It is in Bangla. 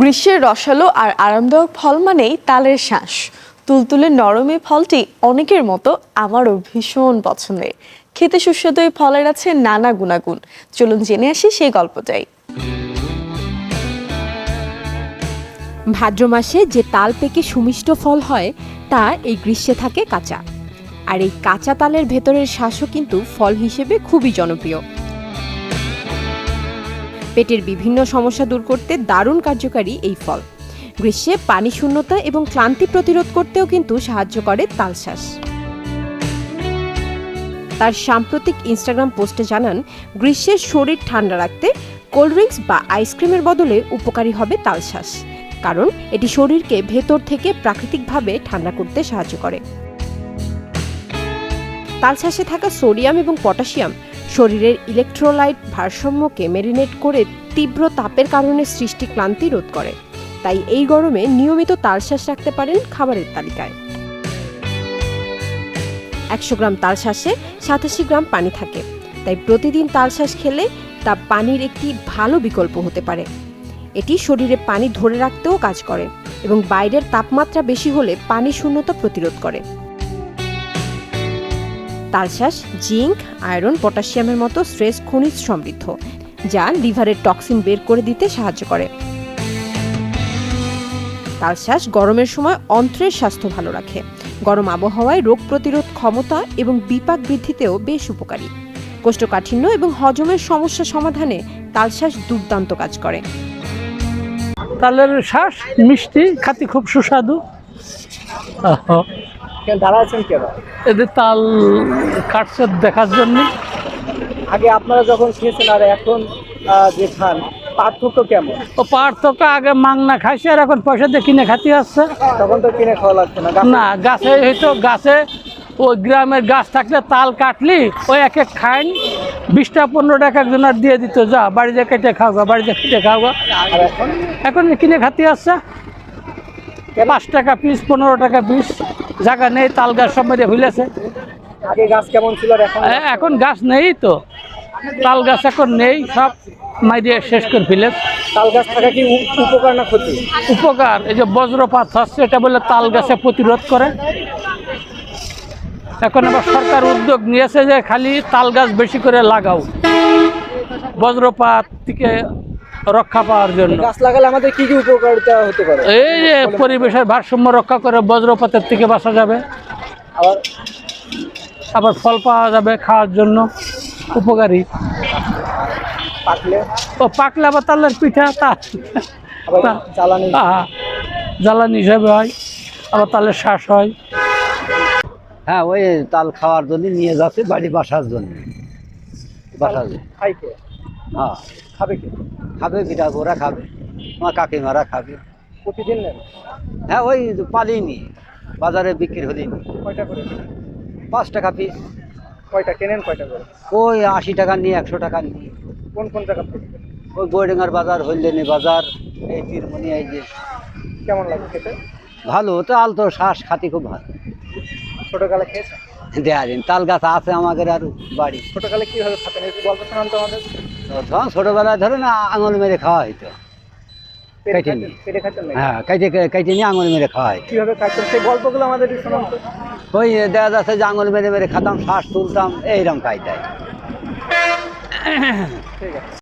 গ্রীষ্মের রসালো আর আরামদায়ক ফল মানেই তালের শ্বাস। তুলতুলে নরম এই ফলটি অনেকের মতো আমারও ভীষণ পছন্দের। খেতে সুস্বাদু এই ফলের আছে নানা গুণাগুণ। চলুন জেনে আসি সেই গল্পটাই। ভাদ্র মাসে যে তাল পেকে সুমিষ্ট ফল হয়, তা এই গ্রীষ্মে থাকে কাঁচা। আর এই কাঁচা তালের ভেতরের শ্বাসও কিন্তু ফল হিসেবে খুবই জনপ্রিয়। পেটের বিভিন্ন সমস্যা দূর করতে দারুণ কার্যকারী এই ফল। গ্রীষ্মে পানি শূন্যতা এবং ক্লান্তি প্রতিরোধ করতেও কিন্তু সাহায্য করে তালশ্বাস তার সাম্প্রতিক ইনস্টাগ্রাম পোস্টে জানান গ্রীষ্মের শরীর ঠান্ডা রাখতে কোল্ড ড্রিঙ্কস বা আইসক্রিমের বদলে উপকারী হবে তালশ্বাস কারণ এটি শরীরকে ভেতর থেকে প্রাকৃতিকভাবে ঠান্ডা করতে সাহায্য করে। তালশ্বাসে থাকা সোডিয়াম এবং পটাশিয়াম শরীরের ইলেকট্রোলাইট ভারসাম্যকে মেরিনেট করে তীব্র তাপের কারণে সৃষ্টি ক্লান্তি রোধ করে। তাই এই গরমে নিয়মিত তালশ্বাস রাখতে পারেন খাবারের তালিকায়। একশো গ্রাম তালশ্বাসে সাতাশি গ্রাম পানি থাকে। তাই প্রতিদিন তালশ্বাস খেলে তা পানির একটি ভালো বিকল্প হতে পারে। এটি শরীরে পানি ধরে রাখতেও কাজ করে এবং বাইরের তাপমাত্রা বেশি হলে পানি শূন্যতা প্রতিরোধ করে। তালশ্বাস জিঙ্ক, আয়রন, পটাশিয়ামের মতো স্ট্রেস খনিজ সমৃদ্ধ, যা লিভারের টক্সিন বের করে দিতে সাহায্য করে। তালশ্বাস গরমের সময় অন্ত্রের স্বাস্থ্য ভালো রাখে। গরম আবহাওয়ায় রোগ প্রতিরোধ ক্ষমতা এবং বিপাক বৃদ্ধিতেও বেশ উপকারী। কোষ্ঠকাঠিন্য এবং হজমের সমস্যা সমাধানে তালশ্বাস দুর্দান্ত কাজ করে। তালের শ্বাস মিষ্টি, খাতি খুব সুস্বাদু। দাঁড়া আছেন কেন? এদের তাল কাটছে দেখার জন্য। আগে আপনারা যখন খেয়েছেন আর এখন যে খান পার্থক্য কেমন? ও পার্থক্য আগে মাংনা খাইছে আর এখন পয়সা দিয়ে কিনে খাতি আসছে। তখন তো কিনে খাওয়া লাগছে না না গাছে হয়তো গাছে ওই গ্রামের গাছ থাকলে তাল কাটলি ওই এক এক খাইন বিশটা পনেরো টাকা একজনের দিয়ে দিত যা বাড়িতে কেটে খাওয়া বাড়িতে কেটে এখন? এখন কিনে খাতি আসছে। পাঁচ টাকা পিস পনেরো টাকা পিস জায়গা নেই তাল গাছ সব মেরে ভুলেছে আগে গাছ কেমন ছিল এখন? গাছ নেই তো। তাল গাছ এখন নেই সব মাইরিয়ে শেষ করে ফেলে তাল গাছ থাকা কি উপকার না ক্ষতি? উপকার এই যে বজ্রপাত হচ্ছে এটা বলে তাল গাছে প্রতিরোধ করে। এখন আবার সরকার উদ্যোগ নিয়েছে যে খালি তাল গাছ বেশি করে লাগাও। বজ্রপাত থেকে রক্ষা পাওয়ার জন্য। গাছ লাগালে আমাদের কি কি উপকারিতা হতে পারে? এই যে পরিবেশের ভারসাম্য রক্ষা করে বজ্রপাতের থেকে বাঁচা যাবে। আবার? আবার ফল পাওয়া যাবে খাওয়ার জন্য। উপকারী। পাকলে? ও পাকলে আবার তালের পিঠা তা জ্বালানি? জ্বালানি হিসাবে হয় আবার তালের শ্বাস হয়। হ্যাঁ ওই তাল খাওয়ার জন্য নিয়ে যাচ্ছে বাড়ি বাসার জন্য। বাসার জন্য। হ্যাঁ খাবে কি? খাবে বিটা ওরা খাবে। আমার কাকিমারা খাবে। প্রতিদিন নেন? হ্যাঁ ওই পালিনি বাজারে বিক্রি হলিনি কয়টা করে পাঁচ টাকা পিস কয়টা কেনেন কয়টা করে? ওই আশি টাকা নিয়ে একশো টাকা নিয়ে। কোন কোন জায়গা থেকে? ওই বৈডেঙ্গার বাজার হইলেনি বাজার এই তিরমনি এই যে। কেমন লাগে খেতে? ভালো তো শ্বাস খাতি খুব ভালো। ছোটকালে খেয়েছেন? দেয়া দিন তাল গাছ আছে আমাদের আর বাড়ি। ছোটকালে কীভাবে খাতেন একটু গল্প শোনান তো আমাদের। তখন ছোটোবেলায় ধরে না আঙুল মেরে খাওয়া হইতো। কেটে? হ্যাঁ কেটে কেটে নিয়ে আঙুল মেরে খাওয়া হইতো। কীভাবে সেই গল্পগুলো আমাদের ওই দেখা যাচ্ছে যে আঙুল মেরে মেরে খেতাম শ্বাস তুলতাম এইরকম কাইতাই ঠিক আছে।